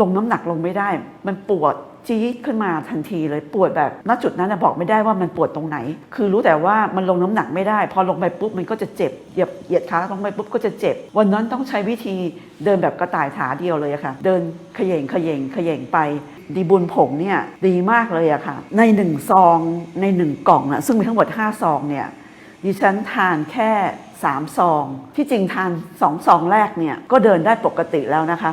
ลงน้ำหนักลงไม่ได้ มันปวดจี๊ดขึ้นมาทันทีเลยปวดแบบณจุดนั้นบอกไม่ได้ว่ามันปวดตรงไหน คือรู้แต่ว่ามันลงน้ำหนักไม่ได้ พอลงไปปุ๊บมันก็จะเจ็บเหยียบเหยียดขาลงไปปุ๊บก็จะเจ็บ วันนั้นต้องใช้วิธีเดินแบบกระต่ายขาเดียวเลยค่ะ เดินขย่งขย่งขย่งไป ดีบุญผงเนี่ยดีมากเลยอะค่ะ ในหนึ่งซองในหนึ่งกล่องนะซึ่งมีทั้งหมด5ซองเนี่ยดิฉันทานแค่3ซอง ที่จริงทาน2ซองแรกเนี่ยก็เดินได้ปกติแล้วนะคะ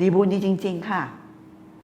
ดีบุญดีจริง ๆ ค่ะ